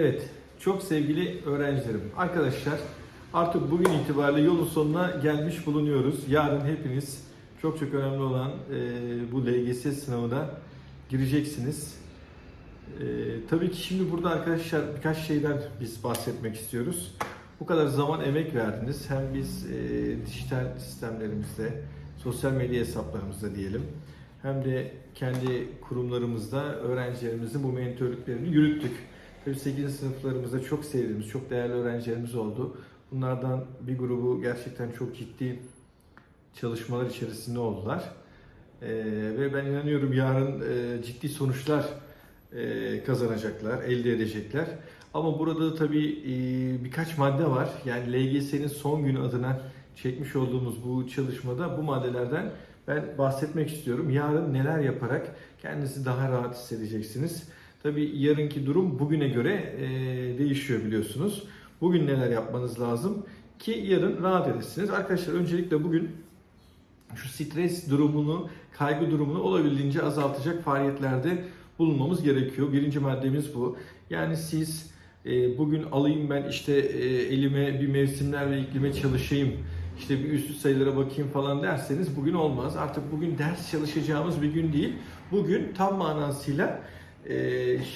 Evet, çok sevgili öğrencilerim, arkadaşlar artık bugün itibariyle yolun sonuna gelmiş bulunuyoruz. Yarın hepiniz çok çok önemli olan e, bu LGS sınavına gireceksiniz. E, tabii ki şimdi burada arkadaşlar birkaç şeyden biz bahsetmek istiyoruz. Bu kadar zaman emek verdiniz. Hem biz e, dijital sistemlerimizde, sosyal medya hesaplarımızda diyelim. Hem de kendi kurumlarımızda öğrencilerimizin bu mentörlüklerini yürüttük. Tabii 8. sınıflarımızda çok sevdiğimiz, çok değerli öğrencilerimiz oldu. Bunlardan bir grubu gerçekten çok ciddi çalışmalar içerisinde oldular. Ee, ve ben inanıyorum yarın e, ciddi sonuçlar e, kazanacaklar, elde edecekler. Ama burada da tabii e, birkaç madde var. Yani LGS'nin son günü adına çekmiş olduğumuz bu çalışmada bu maddelerden ben bahsetmek istiyorum. Yarın neler yaparak kendinizi daha rahat hissedeceksiniz. Tabii yarınki durum bugüne göre e, değişiyor biliyorsunuz. Bugün neler yapmanız lazım ki yarın rahat edesiniz. Arkadaşlar öncelikle bugün şu stres durumunu, kaygı durumunu olabildiğince azaltacak faaliyetlerde bulunmamız gerekiyor. Birinci maddemiz bu. Yani siz e, bugün alayım ben işte e, elime bir mevsimler ve iklime çalışayım, işte bir üstü sayılara bakayım falan derseniz bugün olmaz. Artık bugün ders çalışacağımız bir gün değil. Bugün tam manasıyla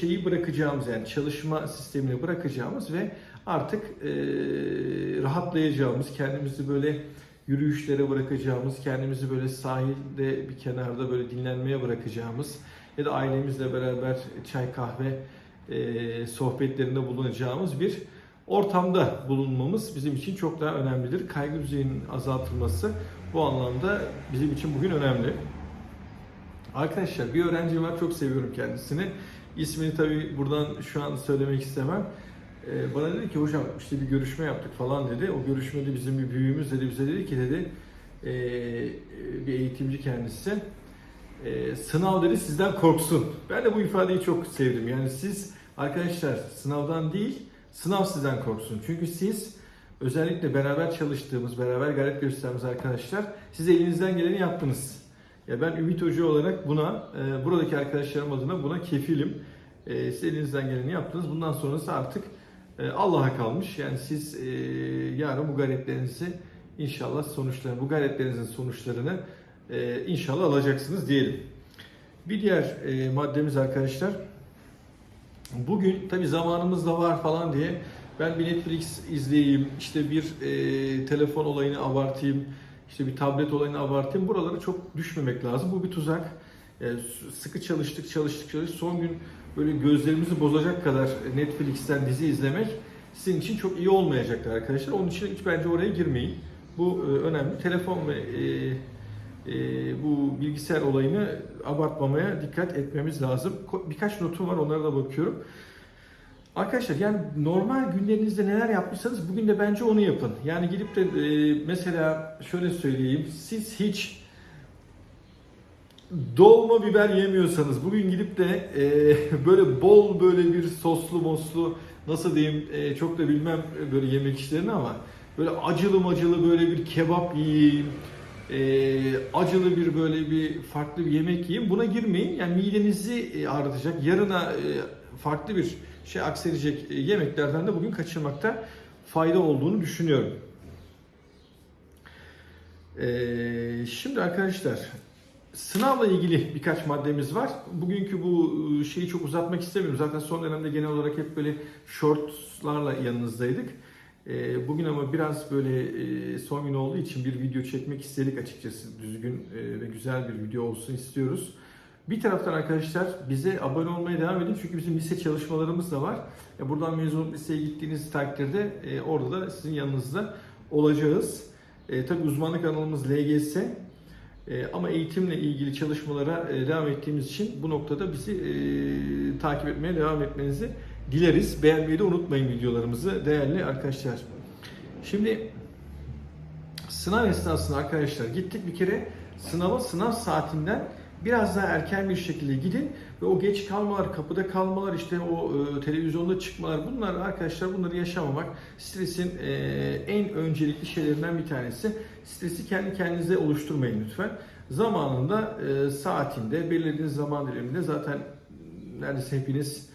şeyi bırakacağımız yani çalışma sistemini bırakacağımız ve artık e, rahatlayacağımız, kendimizi böyle yürüyüşlere bırakacağımız, kendimizi böyle sahilde bir kenarda böyle dinlenmeye bırakacağımız ya da ailemizle beraber çay kahve e, sohbetlerinde bulunacağımız bir ortamda bulunmamız bizim için çok daha önemlidir. Kaygı düzeyinin azaltılması bu anlamda bizim için bugün önemli. Arkadaşlar bir öğrenci var çok seviyorum kendisini. İsmini tabii buradan şu an söylemek istemem. Ee, bana dedi ki hocam işte bir görüşme yaptık falan dedi. O görüşmede bizim bir büyüğümüz dedi bize dedi ki dedi "Ee, bir eğitimci kendisi. "Ee, sınav dedi sizden korksun. Ben de bu ifadeyi çok sevdim. Yani siz arkadaşlar sınavdan değil sınav sizden korksun. Çünkü siz özellikle beraber çalıştığımız, beraber gayret gösterdiğimiz arkadaşlar siz elinizden geleni yaptınız. Ya ben Ümit Hoca olarak buna, e, buradaki arkadaşlarım adına buna kefilim. E, siz elinizden geleni yaptınız. Bundan sonrası artık e, Allah'a kalmış. Yani siz e, yarın bu gayretlerinizi inşallah sonuçlarını, bu gayretlerinizin sonuçlarını e, inşallah alacaksınız diyelim. Bir diğer e, maddemiz arkadaşlar. Bugün tabi zamanımız da var falan diye ben bir Netflix izleyeyim, işte bir e, telefon olayını abartayım, işte bir tablet olayını abartayım. Buralara çok düşmemek lazım. Bu bir tuzak. Yani sıkı çalıştık, çalıştık, çalıştık. Son gün böyle gözlerimizi bozacak kadar Netflix'ten dizi izlemek sizin için çok iyi olmayacaktır arkadaşlar. Onun için hiç bence oraya girmeyin. Bu e, önemli. Telefon ve e, e, bu bilgisayar olayını abartmamaya dikkat etmemiz lazım. Birkaç notum var onlara da bakıyorum. Arkadaşlar yani normal günlerinizde neler yapmışsanız bugün de bence onu yapın. Yani gidip de e, mesela şöyle söyleyeyim. Siz hiç dolma biber yemiyorsanız bugün gidip de e, böyle bol böyle bir soslu moslu nasıl diyeyim e, çok da bilmem böyle yemek işlerini ama böyle acılı macılı böyle bir kebap yiyeyim e, acılı bir böyle bir farklı bir yemek yiyin buna girmeyin yani midenizi e, ağrıtacak yarına e, farklı bir şey akserecek e, yemeklerden de bugün kaçırmakta fayda olduğunu düşünüyorum. Ee, şimdi arkadaşlar sınavla ilgili birkaç maddemiz var. Bugünkü bu e, şeyi çok uzatmak istemiyorum. Zaten son dönemde genel olarak hep böyle shortslarla yanınızdaydık. Ee, bugün ama biraz böyle e, son gün olduğu için bir video çekmek istedik açıkçası. Düzgün e, ve güzel bir video olsun istiyoruz. Bir taraftan arkadaşlar bize abone olmaya devam edin çünkü bizim lise çalışmalarımız da var. Ya buradan mezun olup liseye gittiğiniz takdirde e, orada da sizin yanınızda olacağız. E, tabii uzmanlık alanımız LGS. E, ama eğitimle ilgili çalışmalara e, devam ettiğimiz için bu noktada bizi e, takip etmeye devam etmenizi dileriz. Beğenmeyi de unutmayın videolarımızı değerli arkadaşlar. Şimdi sınav esnasında arkadaşlar gittik bir kere sınava sınav saatinden biraz daha erken bir şekilde gidin ve o geç kalmalar, kapıda kalmalar, işte o e, televizyonda çıkmalar bunlar arkadaşlar bunları yaşamamak stresin e, en öncelikli şeylerinden bir tanesi. Stresi kendi kendinize oluşturmayın lütfen. Zamanında, e, saatinde, belirlediğiniz zaman diliminde zaten neredeyse hepiniz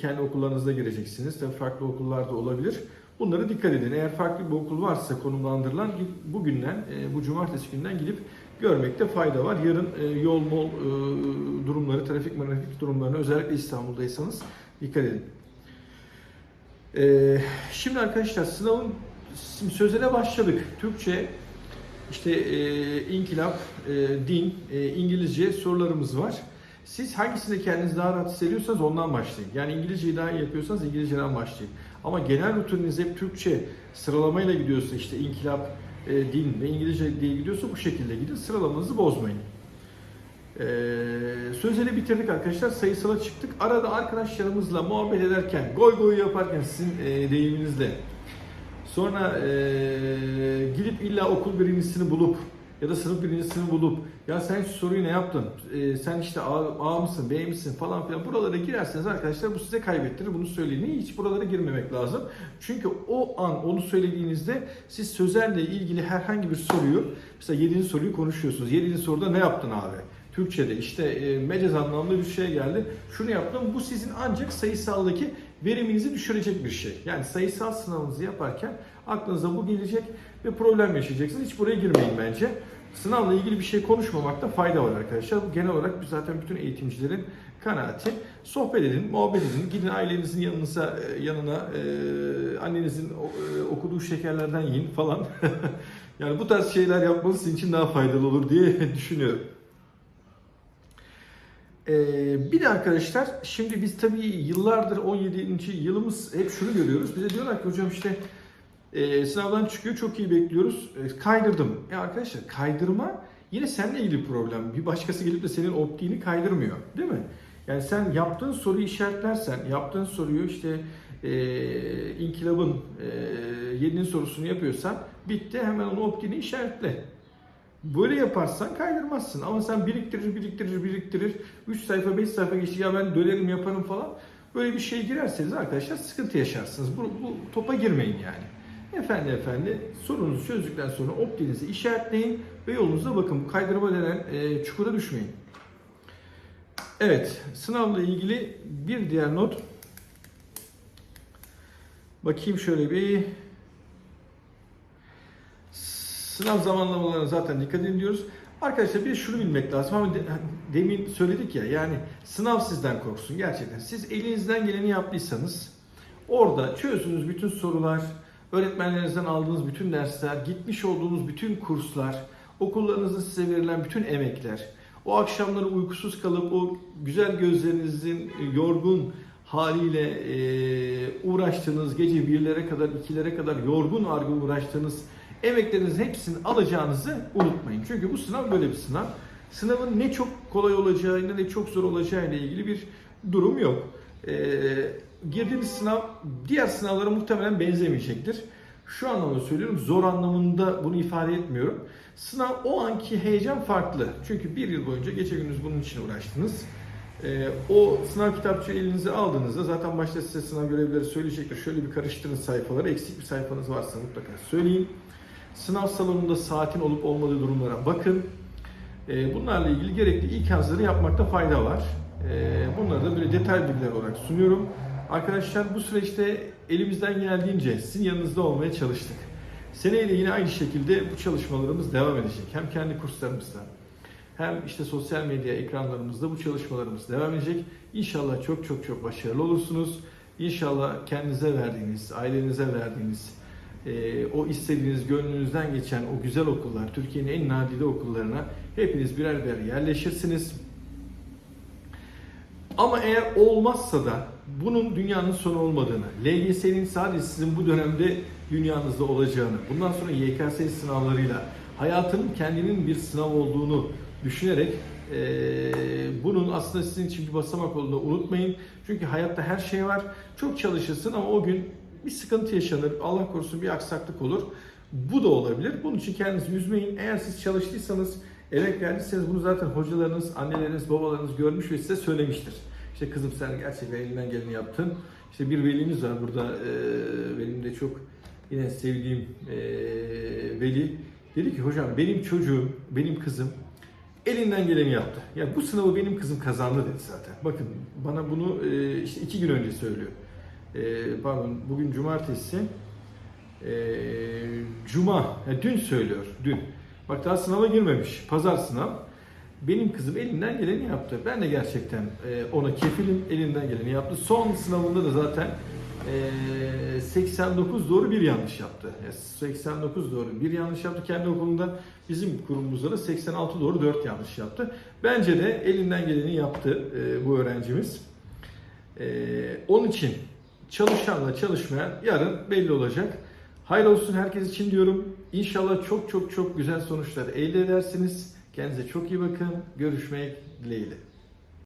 kendi okullarınızda gireceksiniz. Tabii farklı okullarda olabilir. Bunlara dikkat edin. Eğer farklı bir okul varsa konumlandırılan bugünden, bu cumartesi günden gidip görmekte fayda var. Yarın e, yol mol e, durumları, trafik trafik durumlarına özellikle İstanbul'daysanız dikkat edin. E, şimdi arkadaşlar sınavın sözele başladık. Türkçe, işte e, inkılap, e, din, e, İngilizce sorularımız var. Siz hangisinde kendinizi daha rahat hissediyorsanız ondan başlayın. Yani İngilizceyi daha iyi yapıyorsanız İngilizceden başlayın. Ama genel rutininiz hep Türkçe sıralamayla gidiyorsa işte inkılap, e, din ve İngilizce diye gidiyorsa bu şekilde gidin. Sıralamanızı bozmayın. Ee, sözleri bitirdik arkadaşlar. Sayısala çıktık. Arada arkadaşlarımızla muhabbet ederken, goy goy yaparken sizin e, deyiminizle sonra e, gidip illa okul birincisini bulup ya da sınıf birincisini bulup ya sen şu soruyu ne yaptın? E, sen işte A, A mısın, B misin falan filan buralara girerseniz arkadaşlar bu size kaybettirir. Bunu söyleyin. Hiç buralara girmemek lazım. Çünkü o an onu söylediğinizde siz sözelle ilgili herhangi bir soruyu mesela 7. soruyu konuşuyorsunuz. 7. soruda ne yaptın abi? Türkçe'de işte e, mecaz anlamlı bir şey geldi. Şunu yaptım. Bu sizin ancak sayısaldaki veriminizi düşürecek bir şey. Yani sayısal sınavınızı yaparken aklınıza bu gelecek ve problem yaşayacaksınız. Hiç buraya girmeyin bence. Sınavla ilgili bir şey konuşmamakta fayda var arkadaşlar. Bu genel olarak zaten bütün eğitimcilerin kanaati. Sohbet edin, muhabbet edin. Gidin ailenizin yanınıza, e, yanına, e, annenizin e, okuduğu şekerlerden yiyin falan. yani bu tarz şeyler yapmanız sizin için daha faydalı olur diye düşünüyorum. Ee, bir de arkadaşlar şimdi biz tabii yıllardır 17. yılımız hep şunu görüyoruz. Bize diyorlar ki hocam işte e, sınavdan çıkıyor çok iyi bekliyoruz. E, kaydırdım. E arkadaşlar kaydırma yine seninle ilgili problem. Bir başkası gelip de senin optiğini kaydırmıyor. Değil mi? Yani sen yaptığın soruyu işaretlersen, yaptığın soruyu işte e, inkılabın e, 7. sorusunu yapıyorsan bitti hemen onu optiğini işaretle. Böyle yaparsan kaydırmazsın ama sen biriktirir, biriktirir, biriktirir. 3 sayfa, 5 sayfa geçti ya ben dönerim yaparım falan. Böyle bir şey girerseniz arkadaşlar sıkıntı yaşarsınız. Bu, bu topa girmeyin yani. Efendi efendi sorunuzu çözdükten sonra optinizi işaretleyin ve yolunuza bakın. Kaydırma denen e, çukura düşmeyin. Evet, sınavla ilgili bir diğer not. Bakayım şöyle bir Sınav zamanlamalarına zaten dikkat edin diyoruz. Arkadaşlar bir şunu bilmek lazım ama de, demin söyledik ya yani sınav sizden korksun gerçekten. Siz elinizden geleni yaptıysanız orada çözdüğünüz bütün sorular, öğretmenlerinizden aldığınız bütün dersler, gitmiş olduğunuz bütün kurslar, okullarınızda size verilen bütün emekler, o akşamları uykusuz kalıp o güzel gözlerinizin yorgun haliyle e, uğraştığınız, gece birlere kadar, ikilere kadar yorgun argın uğraştığınız emeklerinizin hepsini alacağınızı unutmayın. Çünkü bu sınav böyle bir sınav. Sınavın ne çok kolay olacağı ne çok zor olacağı ile ilgili bir durum yok. Ee, girdiğiniz sınav diğer sınavlara muhtemelen benzemeyecektir. Şu anlamda söylüyorum, zor anlamında bunu ifade etmiyorum. Sınav o anki heyecan farklı. Çünkü bir yıl boyunca gece gündüz bunun için uğraştınız. Ee, o sınav kitapçığı elinize aldığınızda zaten başta size sınav görevlileri söyleyecektir. Şöyle bir karıştırın sayfaları. Eksik bir sayfanız varsa mutlaka söyleyin. Sınav salonunda saatin olup olmadığı durumlara bakın. Ee, bunlarla ilgili gerekli ilk hazırlığı yapmakta fayda var. Ee, bunları da böyle detay bilgiler olarak sunuyorum. Arkadaşlar bu süreçte elimizden geldiğince sizin yanınızda olmaya çalıştık. Seneyle yine aynı şekilde bu çalışmalarımız devam edecek. Hem kendi kurslarımızda hem işte sosyal medya ekranlarımızda bu çalışmalarımız devam edecek. İnşallah çok çok çok başarılı olursunuz. İnşallah kendinize verdiğiniz, ailenize verdiğiniz, e, o istediğiniz, gönlünüzden geçen o güzel okullar, Türkiye'nin en nadide okullarına hepiniz birer birer yerleşirsiniz. Ama eğer olmazsa da bunun dünyanın sonu olmadığını, LGS'nin sadece sizin bu dönemde dünyanızda olacağını, bundan sonra YKS sınavlarıyla hayatının kendinin bir sınav olduğunu düşünerek e, bunun aslında sizin için bir basamak olduğunu unutmayın. Çünkü hayatta her şey var. Çok çalışırsın ama o gün bir sıkıntı yaşanır. Allah korusun bir aksaklık olur. Bu da olabilir. Bunun için kendinizi üzmeyin. Eğer siz çalıştıysanız, emek verdiyseniz bunu zaten hocalarınız, anneleriniz, babalarınız görmüş ve size söylemiştir. İşte kızım sen gerçekten elinden geleni yaptın. İşte bir velimiz var burada. Ee, benim de çok yine sevdiğim ee, veli. Dedi ki hocam benim çocuğum, benim kızım elinden geleni yaptı. Ya bu sınavı benim kızım kazandı dedi zaten. Bakın bana bunu e, işte iki gün önce söylüyor. E, pardon bugün cumartesi. E, Cuma, ya dün söylüyor, dün. Bak daha sınava girmemiş, pazar sınav. Benim kızım elinden geleni yaptı. Ben de gerçekten e, ona kefilim, elinden geleni yaptı. Son sınavında da zaten e, 89 doğru bir yanlış yaptı. Ya 89 doğru bir yanlış yaptı kendi okulunda. Bizim kurumumuzda da 86 doğru 4 yanlış yaptı. Bence de elinden geleni yaptı e, bu öğrencimiz. E, onun için çalışanla çalışmayan yarın belli olacak. Hayırlı olsun herkes için diyorum. İnşallah çok çok çok güzel sonuçlar elde edersiniz. Kendinize çok iyi bakın. Görüşmek dileğiyle.